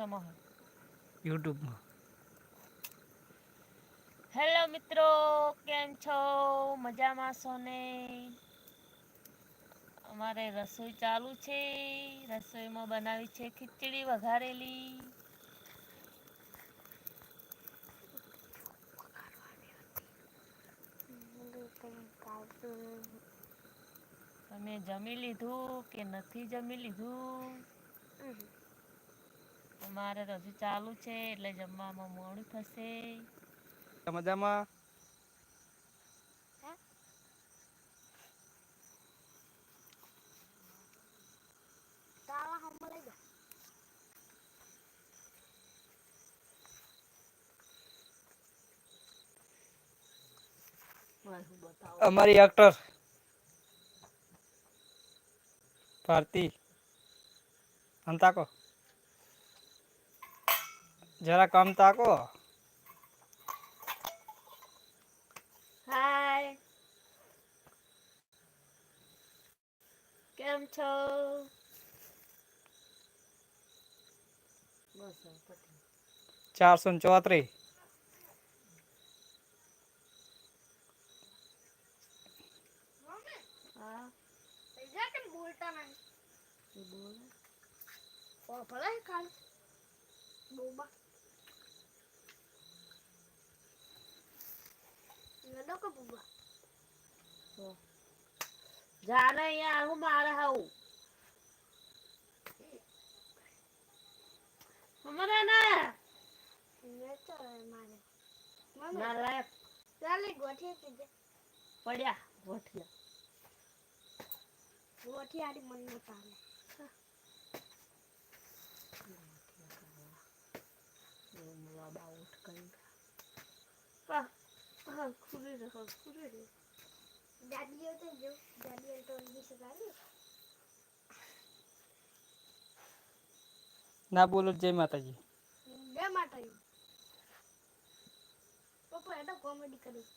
સમા યુટ્યુબમાં. હેલો મિત્રો કેમ છો? મજામાં છો ને? અમારે રસોઈ ચાલુ છે. રસોઈમાં બનાવી છે ખીચડી વઘારેલી. તમે જમી લીધું કે નથી જમી લીધું? અમારે રજૂ ચાલુ છે એટલે જમવામાં મોડું થશે. મજામાં? અમારી એક્ટર ભારતી. આમ તાકો જરા કમ તાકો. હાય કેમ છો. ચારસો ચોત્રીસ. બોલ. ઓ ભલે કાલ બોબા. બોબા. તો જાને અહીંયા હું મારે હાઉ અમારે ના? ને તો મારે. ના લાયક ચાલે ગોઠી કીધે પડ્યા ગોઠિયા. ગોઠી આડી મન ન ચાલે બાબા ઉઠ કઈ હા હા ખુલી રહો ખુલી રહો દાદીઓ તો જો દાદીઓ તો વિશે ગાડી ના બોલો જય માતાજી બે માટે પપ્પા એ તો કોમેડી કરી